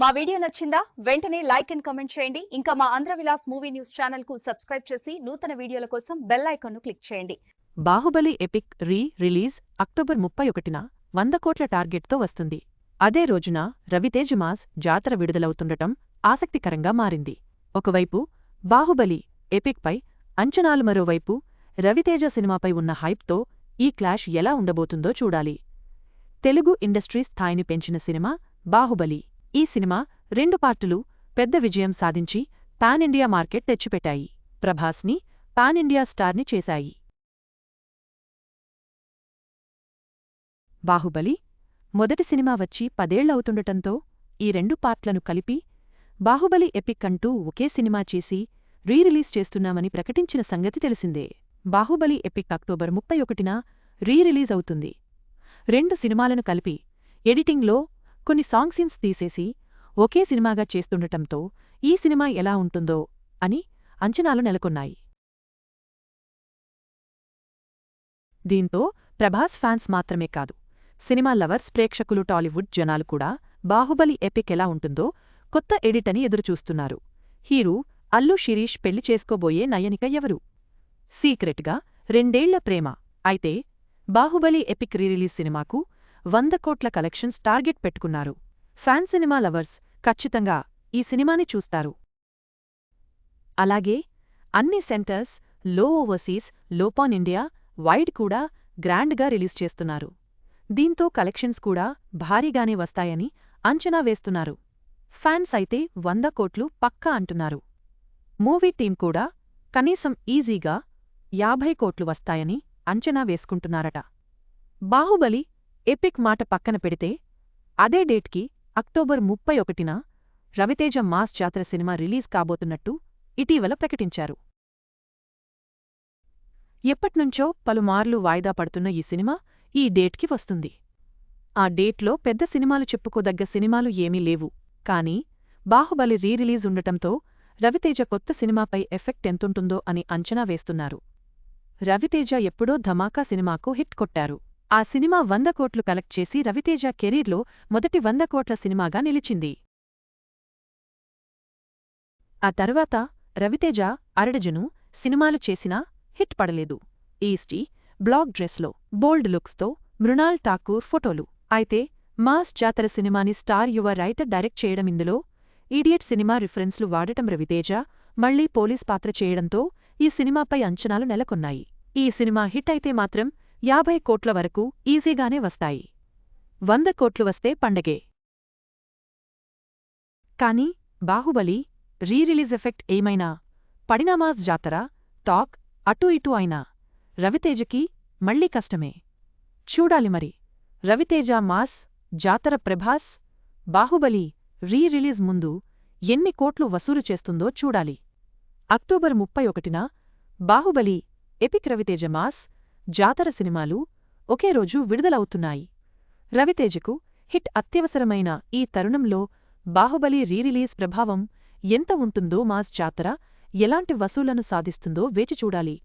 మా వీడియో నచ్చిందా? వెంటనే లైక్ అండ్ కమెంట్ చేయండి. ఇంకా మా ఆంధ్ర విలాస్ మూవీ న్యూస్ ఛానల్కు సబ్స్క్రైబ్ చేసి నూతన వీడియోల కోసం బెల్ ఐకాన్ను క్లిక్ చేయండి. Baahubali epic re release October ముప్పై ఒకటిన వంద కోట్ల టార్గెట్తో వస్తుంది. అదే రోజున రవితేజ్ మాస్ జాతర విడుదలవుతుండటం ఆసక్తికరంగా మారింది. ఒకవైపు బాహుబలి ఎపిక్పై అంచనాలు మరోవైపు రవితేజ సినిమాపై ఉన్న హైప్తో ఈ క్లాష్ ఎలా ఉండబోతుందో చూడాలి. తెలుగు ఇండస్ట్రీ స్థాయిని పెంచిన సినిమా బాహుబలి. ఈ సినిమా రెండు పార్టులు పెద్ద విజయం సాధించి పాన్ ఇండియా మార్కెట్ తెచ్చిపెట్టాయి. ప్రభాస్ని పాన్ ఇండియా స్టార్ని చేశాయి. బాహుబలి మొదటి సినిమా వచ్చి పదేళ్ళవుతుండటంతో ఈ రెండు పార్ట్లను కలిపి బాహుబలి ఎపిక్ అంటూ ఒకే సినిమా చేసి రీరిలీజ్ చేస్తున్నామని ప్రకటించిన సంగతి తెలిసిందే. బాహుబలి ఎపిక్ అక్టోబర్ ముప్పై ఒకటిన రీరిలీజ్ అవుతుంది. రెండు సినిమాలను కలిపి ఎడిటింగ్లో కొన్ని సాంగ్ సీన్స్ తీసేసి ఒకే సినిమాగా చేస్తుండటంతో ఈ సినిమా ఎలా ఉంటుందో అని అంచనాలు నెలకొన్నాయి. దీంతో ప్రభాస్ ఫ్యాన్స్ మాత్రమే కాదు సినిమా లవర్స్ ప్రేక్షకులు టాలీవుడ్ జనాలు కూడా బాహుబలి ఎపిక్ ఎలా ఉంటుందో కొత్త ఎడిట్ అని ఎదురుచూస్తున్నారు. హీరో అల్లు శిరీష్ పెళ్ళి చేసుకోబోయే నయనిక ఎవరు? సీక్రెట్గా రెండేళ్ళ ప్రేమ. అయితే బాహుబలి ఎపిక్ రీరిలీజ్ సినిమాకు వంద కోట్ల కలెక్షన్స్ టార్గెట్ పెట్టుకున్నారు. ఫ్యాన్ సినిమా లవర్స్ ఖచ్చితంగా ఈ సినిమాని చూస్తారు. అలాగే అన్ని సెంటర్స్లో ఓవర్సీస్ లోపాన్ ఇండియా వైడ్ కూడా గ్రాండ్గా రిలీజ్ చేస్తున్నారు. దీంతో కలెక్షన్స్ కూడా భారీగానే వస్తాయని అంచనా వేస్తున్నారు. ఫ్యాన్స్ అయితే వంద కోట్లు పక్కా అంటున్నారు. మూవీ టీం కూడా కనీసం ఈజీగా యాభై కోట్లు వస్తాయని అంచనా వేసుకుంటున్నారట. బాహుబలి ఎపిక్ మాట పక్కన పెడితే అదే డేట్కి అక్టోబర్ ముప్పై ఒకటిన Ravi Teja mass Jathara cinema release కాబోతున్నట్టు ఇటీవల ప్రకటించారు. ఎప్పట్నుంచో పలుమార్లు వాయిదా పడుతున్న ఈ సినిమా ఈ డేట్కి వస్తుంది. ఆ డేట్లో పెద్ద సినిమాలు చెప్పుకోదగ్గ సినిమాలు ఏమీ లేవు. కానీ బాహుబలి రీరిలీజ్ ఉండటంతో రవితేజ కొత్త సినిమాపై ఎఫెక్ట్ ఎంతుంటుందో అని అంచనా వేస్తున్నారు. రవితేజ ఎప్పుడో ధమాకా సినిమాకు హిట్ కొట్టారు. ఆ సినిమా వంద కోట్లు కలెక్ట్ చేసి రవితేజ కెరీర్లో మొదటి వంద కోట్ల సినిమాగా నిలిచింది. ఆ తర్వాత రవితేజ అరడజను సినిమాలు చేసినా హిట్ పడలేదు. ఈస్టీ బ్లాక్ డ్రెస్లో బోల్డ్ లుక్స్తో మృణాల్ ఠాకూర్ ఫోటోలు. అయితే మాస్ జాతర సినిమాని స్టార్ యువ రైటర్ డైరెక్ట్ చేయడం ఇందులో ఈడియట్ సినిమా రిఫరెన్స్లు వాడటం రవితేజ మళ్ళీ పోలీస్ పాత్ర చేయడంతో ఈ సినిమాపై అంచనాలు నెలకొన్నాయి. ఈ సినిమా హిట్ అయితే మాత్రం యాభై కోట్ల వరకు ఈజీగానే వస్తాయి. వంద కోట్లు వస్తే పండగే. కాని బాహుబలి రీరిలీజ్ ఎఫెక్ట్ ఏమైనా? పడినామాస్ జాతర టాక్ అటూ ఇటూ అయినా? రవితేజకి మళ్ళీ కష్టమే. చూడాలి మరి. రవితేజ మాస్ జాతర ప్రభాస్ బాహుబలి రీ రిలీజ్ ముందు ఎన్ని కోట్లు వసూలు చేస్తుందో చూడాలి. అక్టోబర్ ముప్పై ఒకటిన బాహుబలి ఎపిక్ రవితేజ మాస్ జాతర సినిమాలు ఒకే రోజు విడుదలవుతున్నాయి. రవితేజకు హిట్ అత్యవసరమైన ఈ తరుణంలో బాహుబలి రీరిలీజ్ ప్రభావం ఎంత ఉంటుందో మాస్ జాతర ఎలాంటి వసూలను సాధిస్తుందో వేచి చూడాలి.